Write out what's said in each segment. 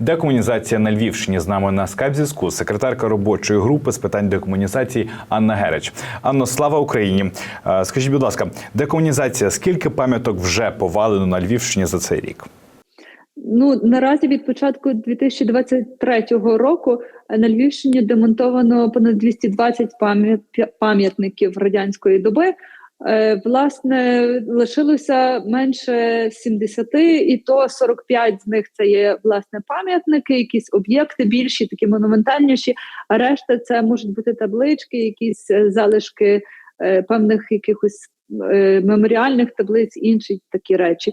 Декомунізація на Львівщині з нами на скайп-зв'язку. Секретарка робочої групи з питань декомунізації Анна Герич. Анно, слава Україні! Е, Скажіть, будь ласка, декомунізація, скільки пам'яток вже повалено на Львівщині за цей рік? Ну наразі від початку 2023 року на Львівщині демонтовано понад 220 пам'ят- пам'ятників радянської доби. Е, Власне, лишилося менше 70, і то 45 з них це є власне пам'ятники, якісь об'єкти більші, такі монументальніші. А решта це можуть бути таблички, якісь е, залишки е, певних якихось меморіальних таблиць, інші такі речі.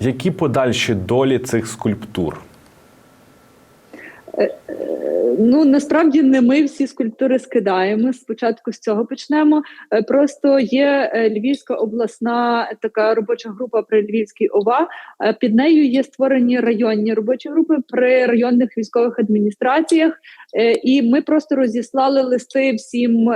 Які подальші долі цих скульптур? Ну насправді не ми всі скульптури скидаємо. Спочатку з цього почнемо. Е, Просто є е, Львівська обласна така робоча група при Львівській ОВА. Е, Під нею є створені районні робочі групи при районних військових адміністраціях. І ми просто розіслали листи всім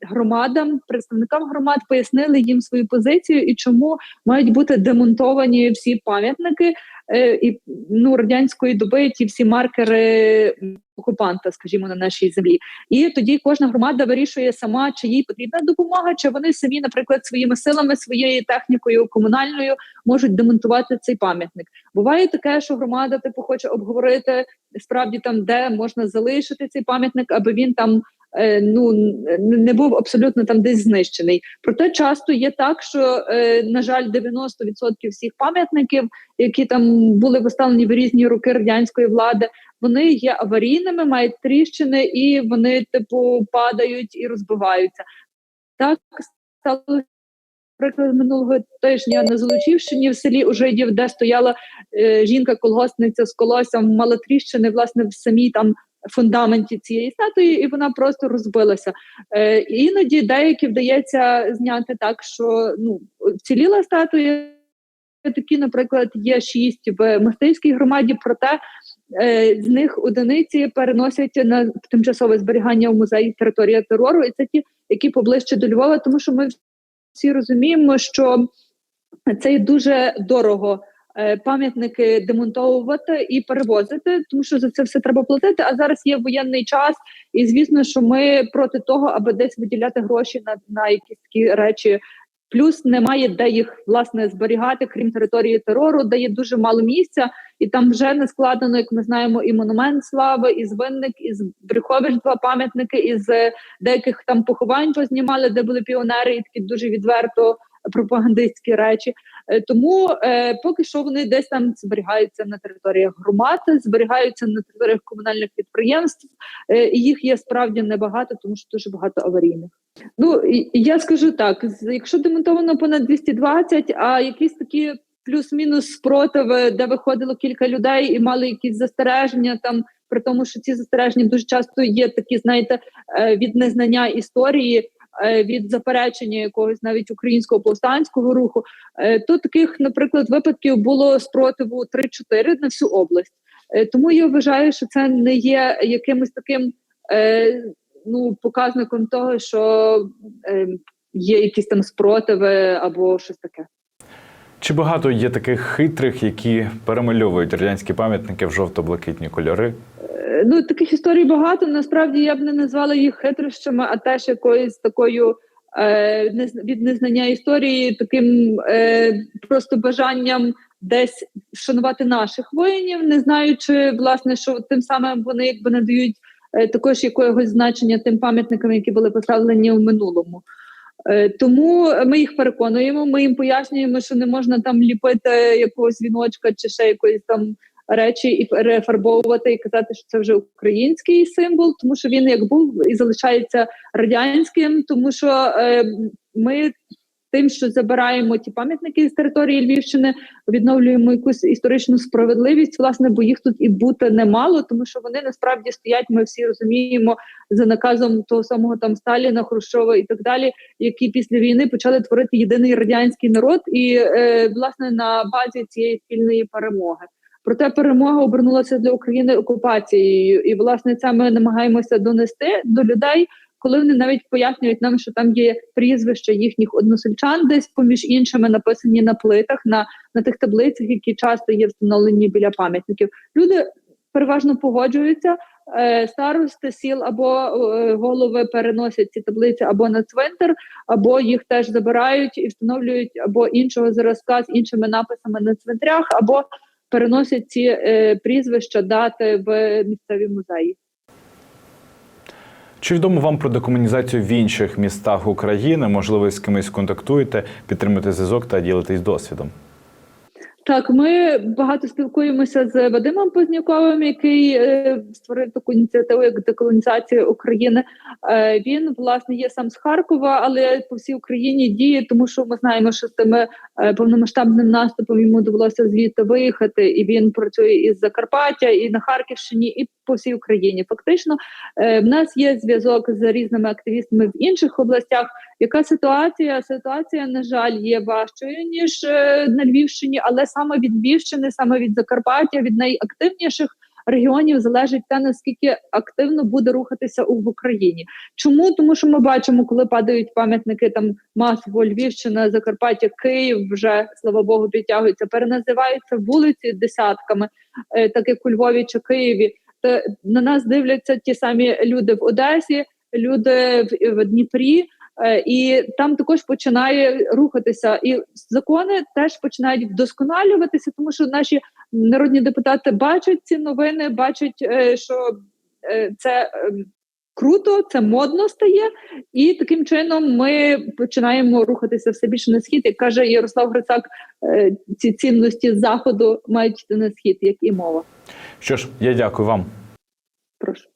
громадам, представникам громад, пояснили їм свою позицію і чому мають бути демонтовані всі пам'ятники і ну радянської доби ті всі маркери окупанта, скажімо, на нашій землі. І тоді кожна громада вирішує сама, чи їй потрібна допомога, чи вони самі, наприклад, своїми силами, своєю технікою комунальною можуть демонтувати цей пам'ятник. Буває таке, що громада типу хоче обговорити справді там, де можна залишити цей пам'ятник, аби він там. Е, Ну не був абсолютно там десь знищений. Проте часто є так, що е, на жаль, 90% всіх пам'ятників, які там були виставлені в різні роки радянської влади, вони є аварійними, мають тріщини, і вони, типу, падають і розбиваються. Так стало приклад минулого тижня на Золочівщині в селі Ужидів, де стояла е, жінка-колгоспниця з колоссям, мала тріщини власне в самій там. Фундаменті цієї статуї, і вона просто розбилася. Е, іноді деякі вдається зняти так, що ну вціліла статуя. Такі, наприклад, є шість в мистецькій громаді, проте е, з них одиниці переносять на тимчасове зберігання в музей територія терору, і це ті, які поближче до Львова, тому що ми всі розуміємо, що це дуже дорого. Е, Пам'ятники демонтовувати і перевозити, тому що за це все треба платити. А зараз є воєнний час, і звісно, що ми проти того, аби десь виділяти гроші на, на якісь такі речі. Плюс немає де їх власне зберігати, крім території терору, де є дуже мало місця, і там вже не складено, як ми знаємо, і монумент слави, і звинник, і Брюхович два пам'ятники, із деяких там поховань познімали, де були піонери, і такі дуже відверто пропагандистські речі. Е, Тому е, поки що вони десь там зберігаються на територіях громад, зберігаються на територіях комунальних підприємств, е, і їх є справді небагато, тому що дуже багато аварійних. Ну я скажу так: якщо демонтовано понад 220, а якісь такі плюс-мінус спротиви, де виходило кілька людей і мали якісь застереження там. При тому, що ці застереження дуже часто є такі, знаєте, е, від незнання історії, від заперечення якогось навіть українського повстанського руху, е, то таких, наприклад, випадків було спротиву 3-4 на всю область. Е, Тому я вважаю, що це не є якимось таким е, ну, показником того, що е, є якісь там спротиви або щось таке. Чи багато є таких хитрих, які перемальовують радянські пам'ятники в жовто-блакитні кольори? Ну, таких історій багато. Насправді я б не назвала їх хитрощами, а теж якоюсь такою е, від незнання історії, таким е, просто бажанням десь вшанувати наших воїнів, не знаючи, власне, що тим самим вони якби надають е, також якогось значення тим пам'ятникам, які були поставлені в минулому. Е, Тому ми їх переконуємо, ми їм пояснюємо, що не можна там ліпити якогось віночка чи ще якоїсь там речі і перефарбовувати і казати, що це вже український символ, тому що він як був і залишається радянським, тому що е, ми. Тим, що забираємо ті пам'ятники з території Львівщини, відновлюємо якусь історичну справедливість, власне, бо їх тут і бути немало, тому що вони насправді стоять. Ми всі розуміємо за наказом того самого там Сталіна, Хрущова і так далі, які після війни почали творити єдиний радянський народ, і е, власне на базі цієї спільної перемоги. Проте перемога обернулася для України окупацією, і власне це ми намагаємося донести до людей. коли вони навіть пояснюють нам, що там є прізвища їхніх односельчан, десь поміж іншими написані на плитах, на, на тих таблицях, які часто є встановлені біля пам'ятників. Люди переважно погоджуються. Е, Старости сіл або е, голови переносять ці таблиці або на цвинтар, або їх теж забирають і встановлюють або іншого зразка з іншими написами на цвинтарях, або переносять ці е, прізвища, дати в місцеві музеї. Чи відомо вам про декомунізацію в інших містах України? Можливо, з кимось контактуєте, підтримуєте зв'язок та ділитесь досвідом? Так, ми багато спілкуємося з Вадимом Позняковим, який е, створив таку ініціативу як деколонізація України. Е, він власне є сам з Харкова, але по всій Україні діє, тому що ми знаємо, що з тими е, повномасштабним наступом йому довелося звідти виїхати, і він працює із Закарпаття, і на Харківщині, і по всій Україні. Фактично, е, в нас є зв'язок з різними активістами в інших областях. Яка ситуація? Ситуація, на жаль, є важчою ніж е, на Львівщині, але саме від Львівщини, саме від Закарпаття, від найактивніших регіонів залежить те, наскільки активно буде рухатися в Україні. Чому? Тому що ми бачимо, коли падають пам'ятники там масово Львівщина, Закарпаття, Київ вже слава Богу підтягуються, переназиваються вулиці десятками, е, так як у Львові чи Києві. То на нас дивляться ті самі люди в Одесі, люди в, Дніпрі. Е, І там також починає рухатися, і закони теж починають вдосконалюватися, тому що наші народні депутати бачать ці новини, бачать, е, що е, це е, круто, це модно стає, і таким чином ми починаємо рухатися все більше на схід. Як каже Ярослав Грицак, е, ці цінності заходу мають йти на схід, як і мова. Що ж, я дякую вам. Прошу.